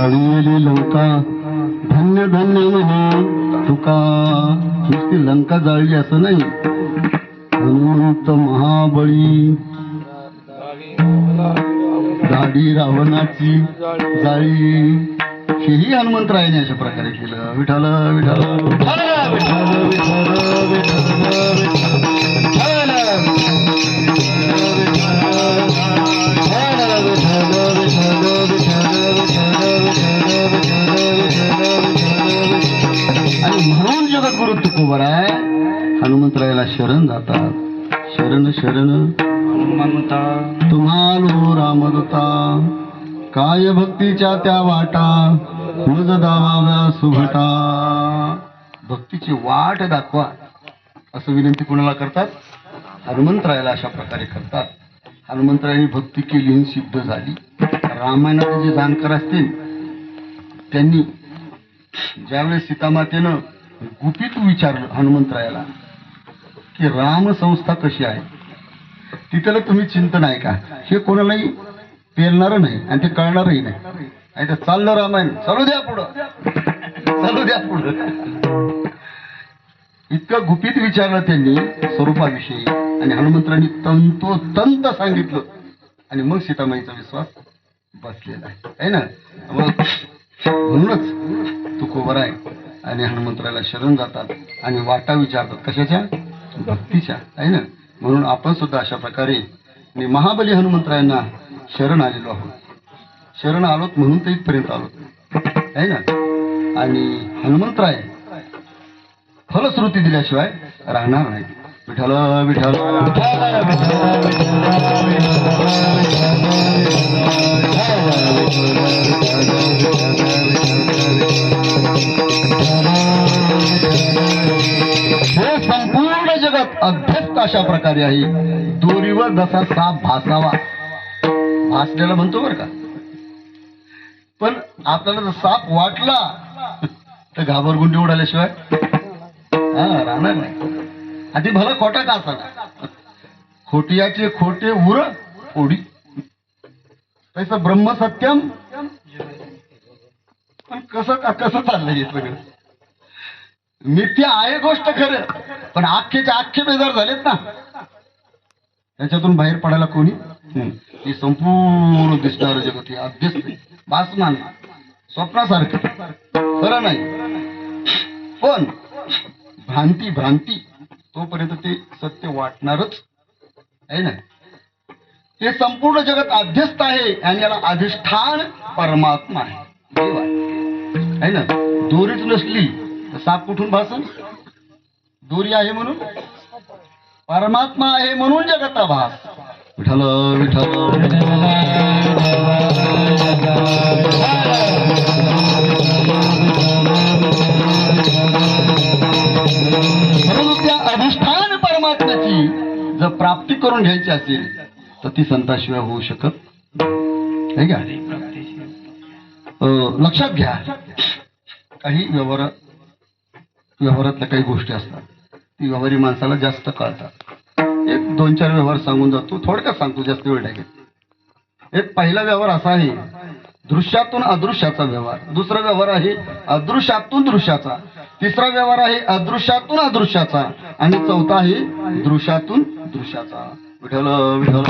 नमस्कार जाळीली लंका धन्य धन्य म्हणे. तुका नुसती लंका जाळली असं नाही. हनुमंत महाबळी. दाडी रावणाची जाळी. हेही हनुमंतरायाने अशा प्रकारे केलं. विठाल विठाल विठाल विठाल विठाल जगद्गुरु तुकोबर आहे हनुमंतरायाला शरण जातात. शरण शरण. हनुमंता तुम्हालो रामदता काय भक्तीच्या त्या वाटा? मज दावाव्या सुभटा. भक्तीची वाट दाखवा. असं विनंती कोणाला करतात? हनुमंतरायाला अशा प्रकारे करतात. हनुमंतरायांनी भक्ती केली सिद्ध झाली. रामायणाचे जे जाणकार असतील त्यांनी ज्यावेळेस सीतामातेनं गुपित विचारलं हनुमंतरायाला की रामसंस्था कशी आहे? तिथलं तुम्ही चिंतन आहे का? हे कोणालाही पेलणार नाही आणि ते कळणारही नाही. आणि ते चाललं रामायण. चालू द्या पुढं. चालू द्या पुढं. इतकं गुपित विचारलं त्यांनी स्वरूपाविषयी आणि हनुमंतरांनी तंतोतंत सांगितलं. आणि मग सीतामाईचा विश्वास बसलेला आहे. ना? मग म्हणूनच तू खोबर आहे. आणि हनुमंतराला शरण जातात आणि वाटा विचारतात कशाच्या भक्तीच्या आहे ना म्हणून आपण सुद्धा अशा प्रकारे मी महाबली हनुमंतरायांना शरण आलेलो आहोत शरण आलोत म्हणून ते इथपर्यंत आलोत आहे ना आणि हनुमंतराय फलश्रुती दिल्याशिवाय राहणार नाही विठाल विठाल हे संपूर्ण जगत अभ्यस्त अशा प्रकारे आहे. दोरीवर जसा साप भासावा. भासलेला म्हणतो बरं का. पण आपल्याला जर साप वाटला तर घाबरगुंडी उडाल्याशिवाय हा राहणार नाही. आणि ते भलं खोटा का असा खोटियाचे खोटे उर ओढी. तसं ब्रह्मसत्यम. पण कसं कसं चाललंय हे सगळं? नित्य आहे गोष्ट खरं. पण आख्येचे आख्य बेजार झालेत ना. त्याच्यातून बाहेर पडायला कोणी हम्म. संपूर्ण दिसणार जगत हे अभ्यस्त भासमान स्वप्नासारखं खरं नाही. पण भ्रांती भ्रांती. तोपर्यंत ते सत्य वाटणारच आहे ना. हे संपूर्ण जगत अध्यस्त आहे आणि याला अधिष्ठान परमात्मा आहे. देव. आहे ना. दोरीच नसली साप कुठून भासन? दूरी आहे म्हणून? परमात्मा आहे म्हणून जगता भास. विठल विठ्ठल. परंतु त्या अधिष्ठान परमात्म्याची जर प्राप्ती करून घ्यायची असेल तर ती संताशिवाय होऊ शकत नाही का? लक्षात घ्या. काही व्यवहार व्यवहारातल्या काही गोष्टी असतात. ती व्यवहारी माणसाला जास्त कळतात. एक दोन चार व्यवहार सांगून जातो. थोडक्यात सांगतो जास्त वेळ नाही एक पहिला व्यवहार असा आहे दृश्यातून अदृश्याचा व्यवहार. दुसरा व्यवहार आहे अदृश्यातून दृश्याचा. तिसरा व्यवहार आहे अदृश्यातून अदृश्याचा. आणि चौथा आहे दृश्यातून दृश्याचा. विठल विठल